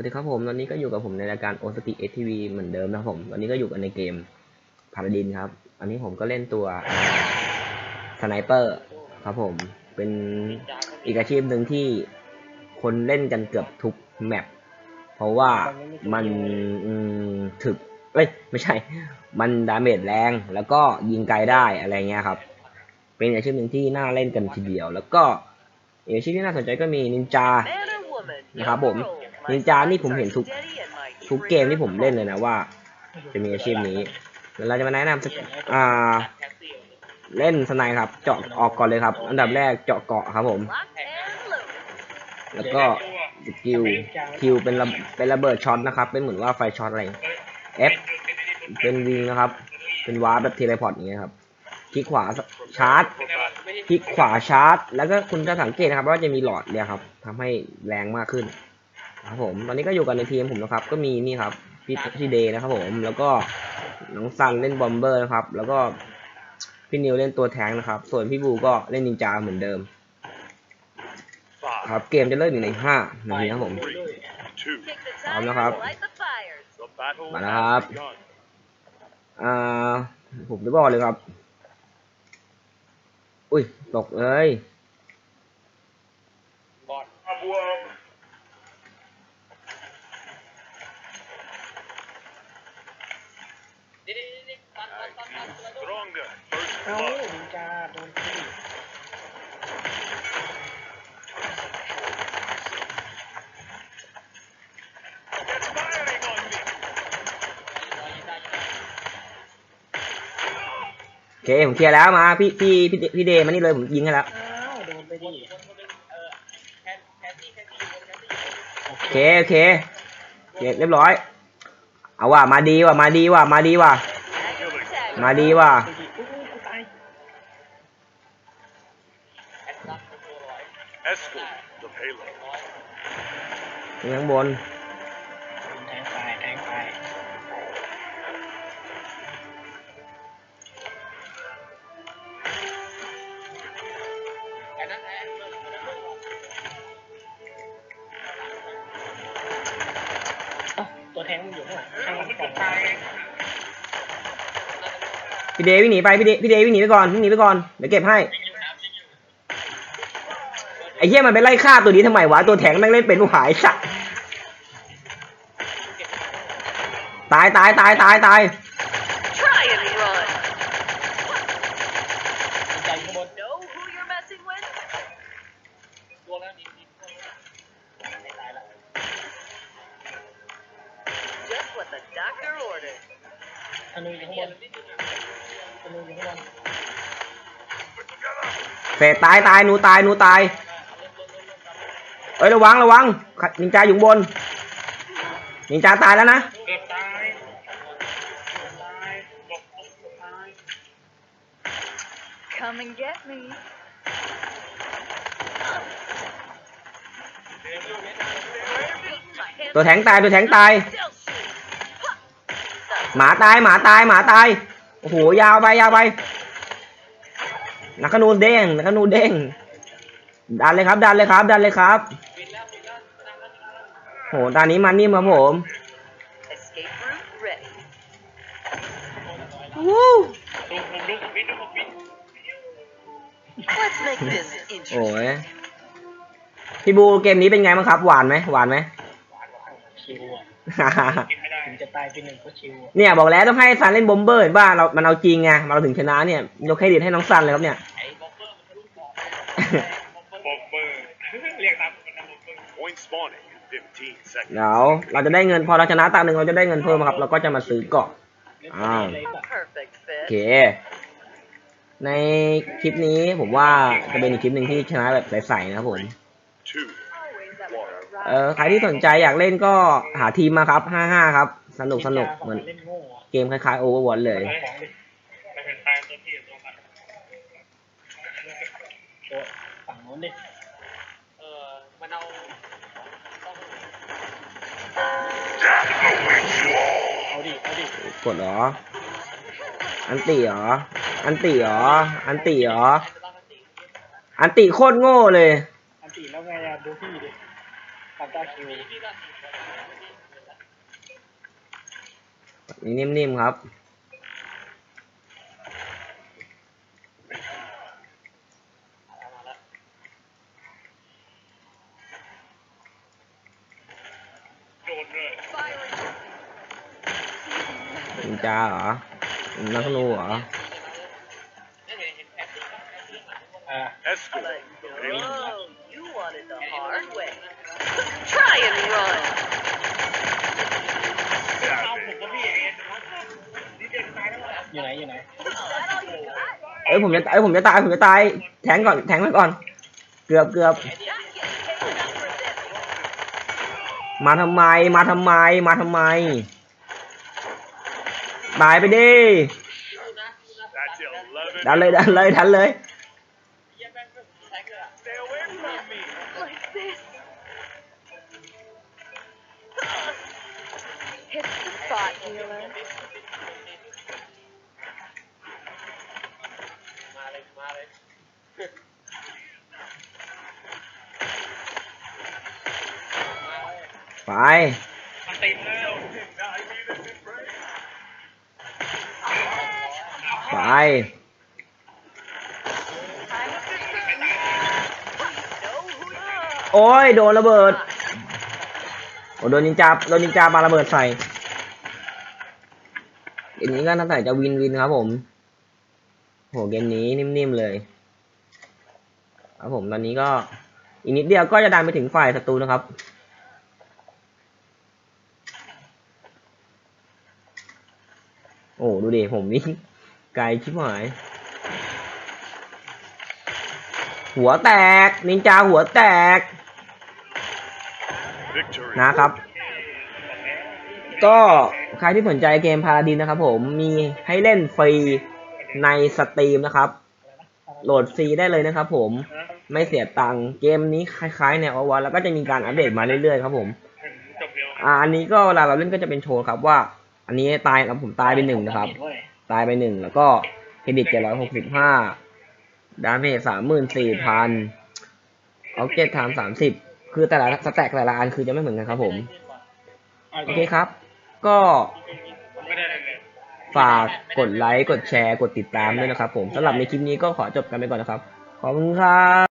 วัสดีครับผมตอนนี้ก็อยู่กับผมในรายการโอสติเอทีวีเหมือนเดิมนะครับผมตอนนี้ก็อยู่กันในเกมพาราดินครับ อันนี้ผมก็เล่นตัวสไนเปอร์ครับผมเป็นอีกอาชีพหนึ่งที่คนเล่นกันเกือบทุกแมปเพราะว่ามันถึกเอ้ยไม่ใช่ มันดาเมจแรงแล้วก็ยิงไกลได้อะไรเงี้ยครับ เป็นอาชีพหนึ่งที่น่าเล่นกันทีเดียว แล้วก็อีกอาชีพที่น่าสนใจก็มีนินจานะครับผม นินจานี่นี่ผมเห็นทุกทุกเกมที่ผมเล่นเลยนะว่า จะมีอาชีพนี้เราจะมาแนะนำสอ่า เล่นสไนครับ เจาะออกก่อนเลยครับ อันดับแรกเจาะเกาะครับผม แล้วก็สกิลคิวเป็นระเป็นระเบิดช็อตนะครับ เป็นเหมือนว่าไฟช็อตอะไร F เป็นวิงนะครับ เป็นวาร์ปแบบเทเลพอร์ตอย่างเงี้ยครับ คลิกขวาชาร์จ คลิกขวาชาร์จ แล้วก็คุณจะสังเกตนะครับว่าจะมีหลอดเนี่ยครับทำให้แรงมากขึ้น ครับผมตอนนี้ก็อยู่กันในทีมผมนะครับ ก็มีนี่ครับพี่พี่เดย์นะครับผม แล้วก็น้องซันเล่นบอมเบอร์นะครับ แล้วก็พี่นิวเล่นตัวแทงนะครับ ส่วนพี่บูก็เล่นนินจาเหมือนเดิม ครับเกมจะเริ่มอยู่ในห้านาทีครับผมพร้อมนะครับ มาแล้วครับ อ่า ผมจะบอกเลยครับ อุ้ย ตกเลย เอานินจาโดนที่โอเคผมเคลียร์แล้วมาพี่พี่พี่พี่เดย์มานี่เลยผมยิงให้แล้วอ้าวโดนไปดิโอเคโอเคโอเคเรียบร้อย เอาว่ะมาดีว่ะมาดีว่ะมาดีว่ะ มาดีว่ะไปดิอุ้ยอุ้ยกูตาย Escort the payload. อยู่ข้างบนแทงไปแทงไปเอ้ตัวแทงมันอยู่ข้างหลังข้างหลังกล่อง พี่เดวิ่งหนีไปพี่เดพี่เดวิ่งหนีไปก่อนวิ่งหนีไปก่อนเดี๋ยวเก็บให้ไอ้เหี้ยมันไปไล่ฆ่าตัวนี้ทำไมวะตัวแทงแม่งเล่นเป็นหายสัตว์ตายตายตายตายตาย Try and run. ใจข้างบน Know who you're messing with? ตัวแล้วนี่นี่ไม่ตายแล้ว Just what the doctor ordered. ธนูอยู่ข้างบนธนูอยู่ข้างบนเฟดตายตายหนูตายหนูตาย เอ้ยระวังระวังนินจาอยู่ข้างบนนินจาตายแล้วนะเกือบตายเกือบตายบอกเกือบตาย Come and get me. ตัวแทงตายตัวแทงตาย Still shoot. หมาตายหมาตายหมาตาย โอ้โหยาวไปยาวไปนักขนูนเด้งนักขนูนเด้งดันเลยครับ ดันเลยครับ ดันเลยครับโหตอนนี้มันนิ่มครับผม Escape route ready. วู้ดูผมดูผมวินดูผมวิน Let's make this โอ้ย interesting. พี่บูเกมนี้เป็นไงบ้างครับ หวานไหมหวานไหมหวาน กว่าชิวอะกินไม่ได้ถึงจะตายไปหนึ่งก็ชิวอะเนี่ยบอกแล้วต้องให้ซันเล่นบอมเบอร์เห็นป่ะเรา มันเอาจริงไงเราถึงชนะเนี่ยยกเครดิตให้น้องซันเลยครับเนี่ย ไอ้บ็อกเบอร์มันทะลุเกาะบ็อกเบอร์เรียกตามคนนั้นบ็อกเบอร์ Point spawning in 15 seconds. เดี๋ยวเราจะได้เงินพอเราชนะตาหนึ่งเราจะได้เงินเพิ่มครับเราก็จะมาซื้อเกาะอ่าเลยแบบ Perfect โอ fit. เค ในคลิปนี้ผมว่าจะเป็นอีกคลิปหนึ่งที่ชนะแบบใสๆนะครับผม Two. เออ ride. ใครที่สนใจอยากเล่นก็หาทีมมาครับ55ครับ สนุกสนุกเหมือนเล่นโง่อะเกมคล้ายๆ Overwatch เลยของดิไปเป็นตายตัวที่ตัวมันตัวฝั่งโน้นดิเออมันเอาเอาดิเอาดิกดเหรอ อันติเหรอ อันติเหรอ อันติเหรอ อันติโคตรโง่เลย อันตีแล้วไงอะดูพี่ดิ ตามตาคิวนิ่มๆครับโดนเลยนินจาเหรอ นักธนูเหรอ อ่า Escort Try and run. เอาผมก็พี่เองนี่เด็กตายแล้วอยู่ไหนอยู่ไหนเอ้ยผมจะเอ้ยผมจะตายผมจะตายแทงก่อนแทงไปก่อน เกือบเกือบมาทำไมมาทำไมมาทำไมตายไปดิ That's 11. ดันเลยดันเลยดันเลย ไป มันเต็มแล้วไป โอ้ย โดนระเบิด โอ้โดนนินจาโดนนินจาปาระเบิดใส่ เกมนี้ก็ตั้งแต่จะวินวินครับผมโหเกมนี้นิ่มๆเลยครับผมตอนนี้ก็อีกนิดเดียวก็จะดันไปถึงฝ่ายศัตรูนะครับโอ้ดูดิผมนี่ไกลชิบหาย หัวแตกนินจาหัวแตก Victory. นะครับ ก็ใครที่สนใจเกมพาราดินนะครับผมมีให้เล่นฟรีในสตรีมนะครับ โหลดฟรีได้เลยนะครับผมไม่เสียตังค์เกมนี้คล้ายๆแนวอวแล้วก็จะมีการอัปเดตมาเรื่อยๆครับผมอ่าอันนี้ก็เวลาเราเล่นก็จะเป็นโชว์ครับว่า อันนี้ตายแล้วผมตายไปหนึ่งนะครับ ตายไปหนึ่งแล้วก็เครดิตเจ็ดร้อยหกสิบห้าดาเมจสามหมื่นสี่พันเอาเกตไทม์สามสิบคือแต่ละสแต็กแต่ละอันคือจะไม่เหมือนกันครับผม โอเคครับ ก็ฝากกดไลค์ กดแชร์ กดติดตามด้วยนะครับผมสำหรับในคลิปนี้ก็ขอจบกันไปก่อนนะครับ ขอบคุณครับ